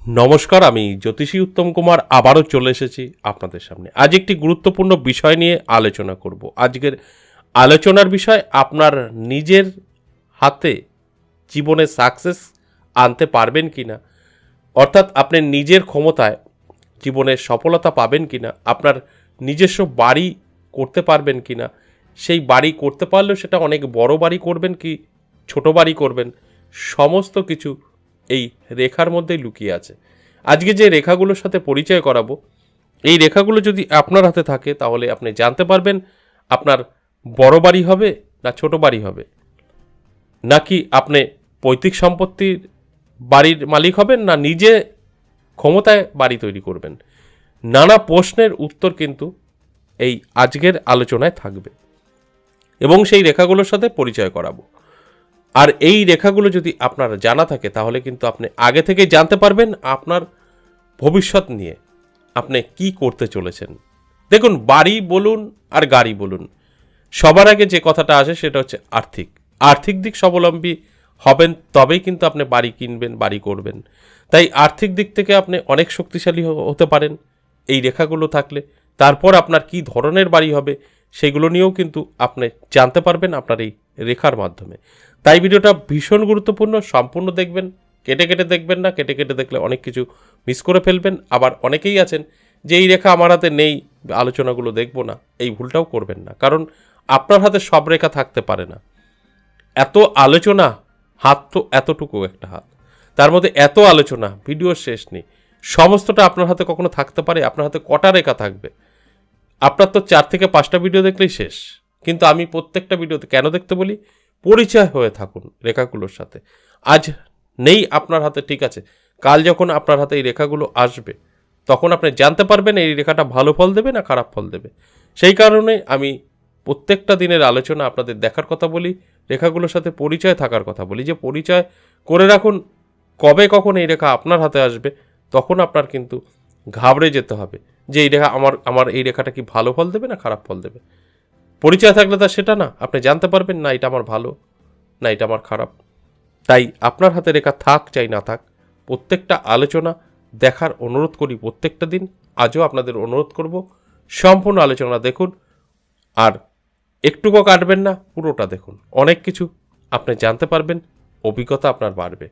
নমস্কার, আমি জ্যোতিষী উত্তম কুমার, আবারও চলে এসেছি আপনাদের সামনে। আজ একটি গুরুত্বপূর্ণ বিষয় নিয়ে আলোচনা করব। আজকের আলোচনার বিষয়, আপনার নিজের হাতে জীবনে সাকসেস আনতে পারবেন কি না অর্থাৎ আপনি নিজের ক্ষমতায় জীবনে সফলতা পাবেন কি না আপনার নিজস্ব বাড়ি করতে পারবেন কি না সেই বাড়ি করতে পারলেও সেটা অনেক বড় বাড়ি করবেন কি, ছোট বাড়ি করবেন, সমস্ত কিছু এই রেখার মধ্যেই লুকিয়ে আছে। আজকে যে রেখাগুলোর সাথে পরিচয় করাবো, এই রেখাগুলো যদি আপনার হাতে থাকে, তাহলে আপনি জানতে পারবেন আপনার বড় বাড়ি হবে না ছোট বাড়ি হবে। নাকি আপনি পৈতৃক সম্পত্তির বাড়ির মালিক হবেন না নিজে ক্ষমতায় বাড়ি তৈরি করবেন? নানা প্রশ্নের উত্তর কিন্তু এই আজকের আলোচনায় থাকবে। এবং সেই রেখাগুলোর সাথে পরিচয় করাবো। আর এই রেখাগুলো যদি আপনার জানা থাকে, তাহলে কিন্তু আপনি আগে থেকেই জানতে পারবেন আপনার ভবিষ্যৎ নিয়ে আপনি কি করতে চলেছেন। দেখুন, বাড়ি বলুন আর গাড়ি বলুন, সবার আগে যে কথাটা আসে সেটা হচ্ছে আর্থিক। আর্থিক দিক স্বাবলম্বী হবেন, তবেই কিন্তু আপনি বাড়ি কিনবেন, বাড়ি করবেন। তাই আর্থিক দিক থেকে আপনি অনেক শক্তিশালী হতে পারেন। এই রেখাগুলো থাকলে তারপর আপনার কি ধরনের বাড়ি হবে সেগুলো নিয়েও কিন্তু আপনি জানতে পারবেন আপনার এই রেখার মাধ্যমে। তাই ভিডিওটা ভীষণ গুরুত্বপূর্ণ, সম্পূর্ণ দেখবেন, কেটে কেটে দেখবেন না, কেটে কেটে দেখলে অনেক কিছু মিস করে ফেলবেন। আবার অনেকেই আছেন যে এই রেখা আমার হাতে নেই, আলোচনাগুলো দেখব না, এই ভুলটাও করবেন না। কারণ আপনার হাতে সব রেখা থাকতে পারে না। এত আলোচনা, হাত তো এতটুকু একটা হাত। তার মধ্যে এত আলোচনা, ভিডিওর শেষ নেই। সমস্তটা আপনার হাতে কখনো থাকতে পারে, আপনার হাতে কটা রেখা থাকবে? আপনার তো চার থেকে পাঁচটা ভিডিও দেখলেই শেষ। কিন্তু আমি প্রত্যেকটা ভিডিওতে কেন দেখতে বলি? পরিচয় হয়ে থাকুন রেখাগুলোর সাথে। আজ নেই আপনার হাতে, ঠিক আছে। কাল যখন আপনার হাতে এই রেখাগুলো আসবে, তখন আপনি জানতে পারবেন এই রেখাটা ভালো ফল দেবে না খারাপ ফল দেবে। সেই কারণে আমি প্রত্যেকটা দিনের আলোচনা আপনাদের দেখার কথা বলি, রেখাগুলোর সাথে পরিচয় থাকার কথা বলি। যে পরিচয় করে রাখুন, কবে কখন এই রেখা আপনার হাতে আসবে, তখন আপনার কিন্তু ঘাবড়ে যেতে হবে। যে এই রেখা আমার আমার এই রেখাটা কি ভালো ফল দেবে না খারাপ ফল দেবে? পরিচয় থাকলে তা সেটা না। আপনি জানতে পারবেন, না, এটা আমার ভালো, না, এটা আমার খারাপ। তাই আপনার হাতে রেখা থাক চাই না থাক, প্রত্যেকটা আলোচনা দেখার অনুরোধ করি প্রত্যেকটা দিন। আজও আপনাদের অনুরোধ করব, সম্পূর্ণ আলোচনা দেখুন আর একটুকু কাটবেন না, পুরোটা দেখুন। অনেক কিছু আপনি জানতে পারবেন, অভিজ্ঞতা আপনার বাড়বে।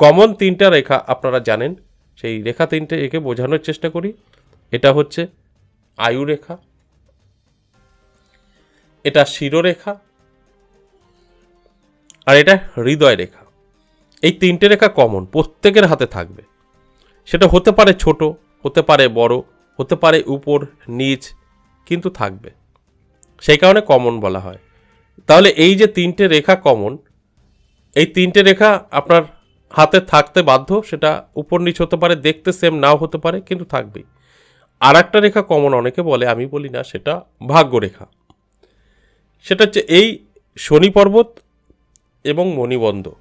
কমন তিনটা রেখা আপনারা জানেন, সেই রেখা তিনটে একে বোঝানোর চেষ্টা করি। এটা হচ্ছে আয়ু রেখা এটা শিরোরেখা, আর এটা হৃদয় রেখা এই তিনটে রেখা কমন প্রত্যেকের হাতে থাকবে। সেটা হতে পারে ছোট, হতে পারে বড়, হতে পারে উপর, নিচ, কিন্তু থাকবে। সেই কারণে কমন বলা হয়। তাহলে এই যে তিনটে রেখা কমন এই তিনটে রেখা আপনার হাতে থাকতে বাধ্য, সেটা উপর নিচ হতে পারে, দেখতে সেম নাও হতে পারে, কিন্তু থাকবেই। আর একটা রেখা কমন অনেকে বলে, আমি বলি না, সেটা ভাগ্যরেখা। সেটা হচ্ছে এই শনি পর্বত এবং মণিবন্ধ।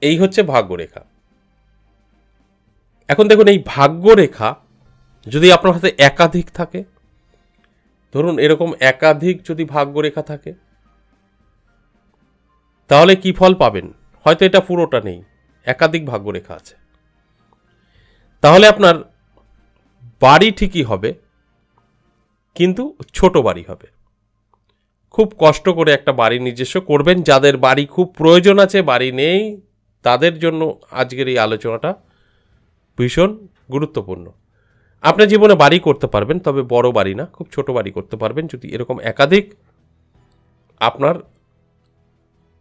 এই হচ্ছে ভাগ্যরেখা। এখন দেখুন, এই ভাগ্যরেখা যদি আপনার হাতে একাধিক থাকে, ধরুন এরকম একাধিক যদি ভাগ্যরেখা থাকে, তাহলে কি ফল পাবেন? হয়তো এটা পুরোটা নেই, একাধিক ভাগ্যরেখা আছে। তাহলে আপনার বাড়ি ঠিকই হবে, কিন্তু ছোট বাড়ি হবে। খুব কষ্ট করে একটা বাড়ি নিজস্ব করবেন, যাদের বাড়ি খুব প্রয়োজন আছে, বাড়ি নেই, তাদের জন্য আজকের এই আলোচনাটা ভীষণ গুরুত্বপূর্ণ। আপনার জীবনে বাড়ি করতে পারবেন, তবে বড় বাড়ি না, খুব ছোট বাড়ি করতে পারবেন, যদি এরকম একাধিক আপনার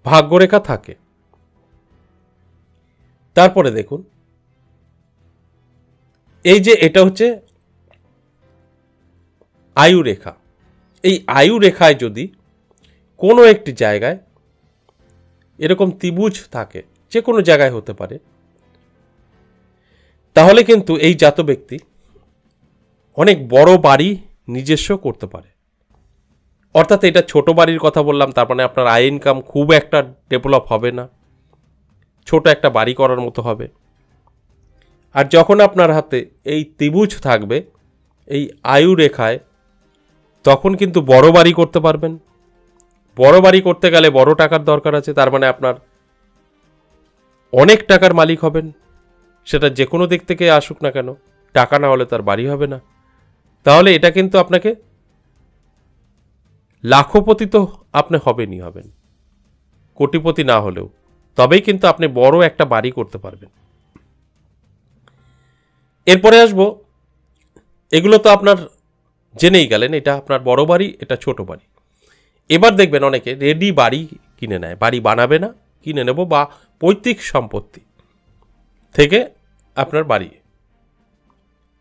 ভাগ্যরেখা থাকে। তারপরে দেখুন এই যে এটা হচ্ছে আয়ু রেখা। এই আয়ু রেখায় যদি কোনো একটি জায়গায় এরকম ত্রিভুজ থাকে, যে কোনো জায়গায় হতে পারে, তাহলে কিন্তু এই জাত ব্যক্তি অনেক বড় বাড়ি নিজস্ব করতে পারে। অর্থাৎ এটা ছোট বাড়ির কথা বললাম, তার মানে আপনার আয় ইনকাম খুব একটা ডেভেলপ হবে না। ছোট একটা বাড়ি করার মতো হবে। আর যখন আপনার হাতে এই ত্রিভুজ থাকবে, এই আয়ু রেখায়, তখন কিন্তু বড় বাড়ি করতে পারবেন। বড় বাড়ি করতে গেলে বড় টাকার দরকার আছে, তার মানে আপনার অনেক টাকার মালিক হবেন। সেটা যে কোনো দিক থেকে আসুক না কেন, টাকা না হলে তার বাড়ি হবে না। তাহলে এটা কিন্তু আপনাকে লাখপতি তো আপনি হবেনই হবেন, কোটিপতি না হলেও। তবেই কিন্তু আপনি বড় একটা বাড়ি করতে পারবেন। এরপরে আসব। এগুলো তো আপনার জেনেই গেলেন, এটা আপনার বড় বাড়ি, এটা ছোট বাড়ি। এবার দেখবেন অনেকে রেডি বাড়ি কিনে নেয়, বাড়ি বানাবে না, কিনে নেব বা পৈতৃক সম্পত্তি থেকে আপনার বাড়ি।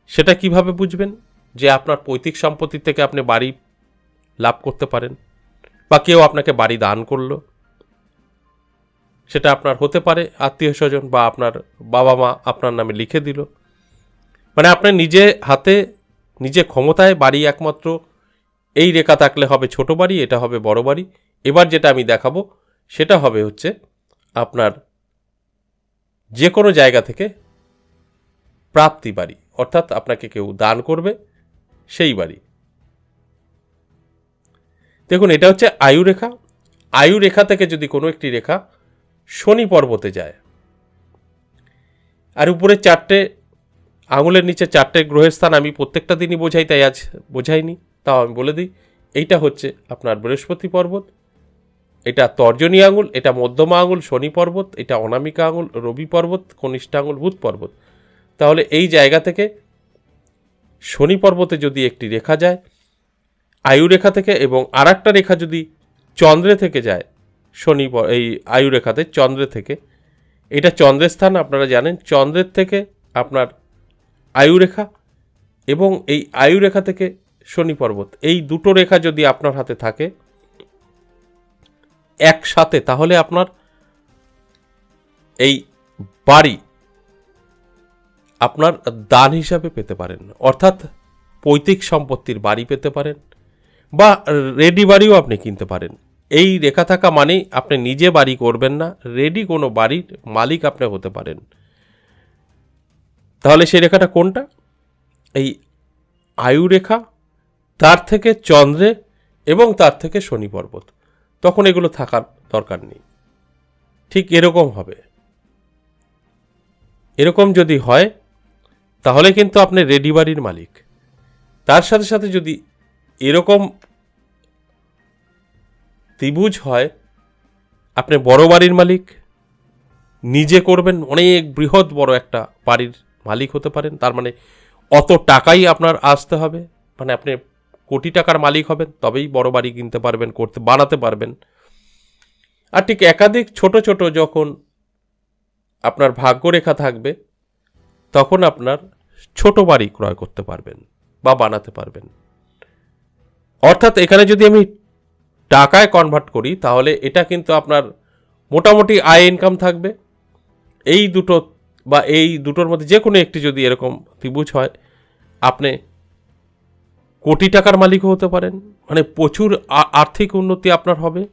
সেটা কীভাবে বুঝবেন? যে আপনার পৈতৃক সম্পত্তি থেকে আপনি বাড়ি লাভ করতে পারেন বা কেউ আপনাকে বাড়ি দান করল। সেটা আপনার হতে পারে, আত্মীয় স্বজন বা আপনার বাবা মা আপনার নামে লিখে দিল। মানে আপনার নিজে হাতে, নিজে ক্ষমতায় বাড়ি একমাত্র এই রেখা থাকলে হবে ছোট বাড়ি, এটা হবে বড় বাড়ি। এবার যেটা আমি দেখাবো, সেটা হবে হচ্ছে আপনার যে কোনো জায়গা থেকে প্রাপ্তি বাড়ি, অর্থাৎ আপনাকে কেউ দান করবে সেই বাড়ি। দেখুন, এটা হচ্ছে আয়ু রেখা। আয়ু রেখা থেকে যদি কোনো একটি রেখা শনি পর্বতে যায়, আর উপরে চারটে আঙুলের নিচে চারটে গ্রহের স্থান আমি প্রত্যেকটা দিনই বোঝাই, তাই আজ বোঝাইনি। তাও আমি বলে দিই, এইটা হচ্ছে আপনার বৃহস্পতি পর্বত, এটা তর্জনী আঙুল, এটা মধ্যমা আঙুল, শনি পর্বত, এটা অনামিকা আঙুল, রবি পর্বত, কনিষ্ঠ আঙুল, বুধ পর্বত। তাহলে এই জায়গা থেকে শনি পর্বতে যদি একটি রেখা যায়, আয়ু রেখা থেকে এবং আর একটা রেখা যদি চন্দ্রে থেকে যায়, শনি এই আয়ু রেখাতে চন্দ্রে থেকে, এটা চন্দ্রের স্থান আপনারা জানেন, চন্দ্রের থেকে আপনার আয়ু রেখা এবং এই আয়ু রেখা থেকে শনি পর্বত। এই দুটো রেখা যদি আপনার হাতে থাকে একসাথে, তাহলে আপনার এই বাড়ি আপনার দান হিসাবে পেতে পারেন। অর্থাৎ পৈতৃক সম্পত্তির বাড়ি পেতে পারেন বা রেডি বাড়িও আপনি কিনতে পারেন। এই রেখা থাকা মানেই আপনি নিজে বাড়ি করবেন না, রেডি কোনো বাড়ির মালিক আপনি হতে পারেন। তাহলে সেই রেখাটা কোনটা? এই আয়ু রেখা, তার থেকে চন্দ্রে এবং তার থেকে শনি পর্বত। তখন এগুলো থাকার দরকার নেই। ঠিক এরকম হবে। এরকম যদি হয়, তাহলে কিন্তু আপনি রেডি বাড়ির মালিক। তার সাথে সাথে যদি এরকম ত্রিভুজ হয়, আপনি বড় বাড়ির মালিক, নিজে করবেন অনেক বৃহৎ বড় একটা বাড়ির মালিক হতে পারেন। তার মানে অত টাকাই আপনার আসতে হবে। মানে আপনি কোটি টাকার মালিক হবেন, তবেই বড় বাড়ি কিনতে পারবেন, করতে, বানাতে পারবেন। আর ঠিক একাধিক ছোট ছোট যখন আপনার ভাগ্যরেখা থাকবে, তখন আপনার ছোট বাড়ি ক্রয় করতে পারবেন বা বানাতে পারবেন। অর্থাৎ এখানে যদি আমি টাকায় কনভার্ট করি, তাহলে এটা কিন্তু আপনার মোটামুটি আয় ইনকাম থাকবে। এই দুটো বা এই দুটোর মধ্যে যে কোনো একটি যদি এরকম ত্রিভুজ হয়, আপনি কোটি টাকার মালিকও হতে পারেন। মানে প্রচুর আর্থিক উন্নতি আপনার হবে।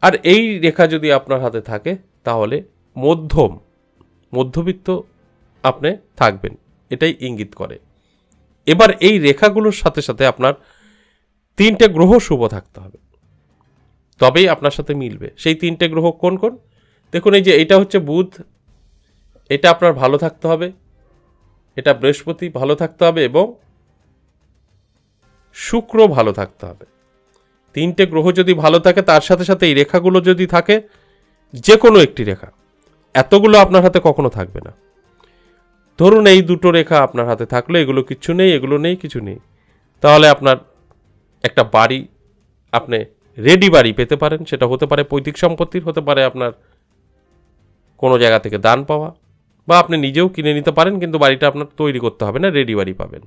আর এই রেখা যদি আপনার হাতে থাকে, তাহলে মধ্যম, মধ্যবিত্ত আপনি থাকবেন। এটাই ইঙ্গিত করে। এবার এই রেখাগুলোর সাথে সাথে আপনার তিনটে গ্রহ শুভ থাকতে হবে। তবেই আপনার সাথে মিলবে। সেই তিনটে গ্রহ কোন কোন? দেখুন, এই যে এটা হচ্ছে বুধ এটা আপনার ভালো থাকতে হবে, এটা বৃহস্পতি ভালো থাকতে হবে এবং শুক্র ভালো থাকতে হবে। তিনটে গ্রহ যদি ভালো থাকে, তার সাথে সাথে এই রেখাগুলো যদি থাকে যে কোনো একটি রেখা, এতগুলো আপনার হাতে কখনো থাকবে না। ধরুন এই দুটো রেখা আপনার হাতে থাকল, এগুলো কিচ্ছু নেই, এগুলো নেই, কিছু নেই। তাহলে আপনার একটা বাড়ি, আপনি রেডি বাড়ি পেতে পারেন, সেটা হতে পারে পৈতৃক সম্পত্তির, হতে পারে আপনার কোনো জায়গা থেকে দান পাওয়া। বা আপনি নিজেও কিনে নিতে পারেন, কিন্তু বাড়িটা আপনার তৈরি করতে হবে না রেডি বাড়ি পাবেন।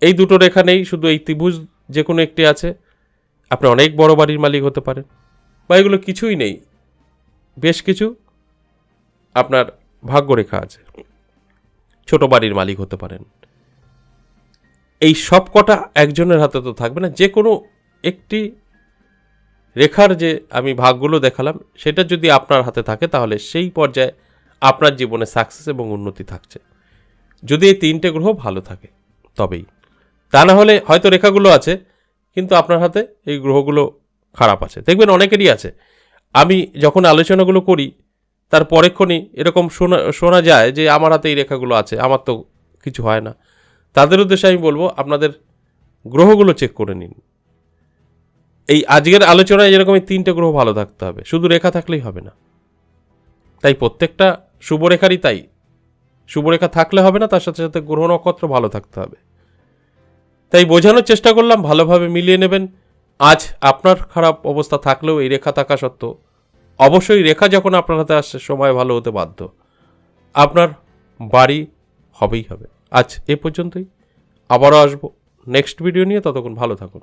এই দুটো রেখা নেই, শুধু এই ত্রিভুজ যে কোনো একটি আছে। আপনি অনেক বড় বাড়ির মালিক হতে পারেন। বা এগুলো কিছুই নেই। বেশ কিছু আপনার ভাগ্যরেখা আছে। ছোট বাড়ির মালিক হতে পারেন। এই সব কটা একজনের হাতে তো থাকবে না। যে কোনো একটি রেখার যে আমি ভাগগুলো দেখালাম, সেটা যদি আপনার হাতে থাকে, তাহলে সেই পর্যায়ে আপনার জীবনে সাকসেস এবং উন্নতি থাকছে। যদি এই তিনটে গ্রহ ভালো থাকে, তবেই। তা না হলে হয়তো রেখাগুলো আছে, কিন্তু আপনার হাতে এই গ্রহগুলো খারাপ আছে। দেখবেন অনেকেরই আছে। আমি যখন আলোচনাগুলো করি, তার পরেক্ষণই এরকম শোনা শোনা যায় যে আমার হাতে এই রেখাগুলো আছে, আমার তো কিছু হয় না। তাদের উদ্দেশ্যে আমি বলব, আপনাদের গ্রহগুলো চেক করে নিন। এই আজকের আলোচনায় যেরকম এই তিনটে গ্রহ ভালো থাকতে হবে, শুধু রেখা থাকলেই হবে না। তাই প্রত্যেকটা শুভরেখারই তাই। শুভরেখা থাকলে হবে না, তার সাথে সাথে গ্রহ নক্ষত্র ভালো থাকতে হবে। তাই বোঝানোর চেষ্টা করলাম, ভালোভাবে মিলিয়ে নেবেন। আজ আপনার খারাপ অবস্থা থাকলেও এই রেখা থাকা সত্ত্বেও অবশ্যই রেখা যখন আপনার হাতে আসছে, সময় ভালো হতে বাধ্য। আপনার বাড়ি হবেই হবে। আজ এ পর্যন্তই। আবারও আসব। নেক্সট ভিডিও নিয়ে ততক্ষণ ভালো থাকুন।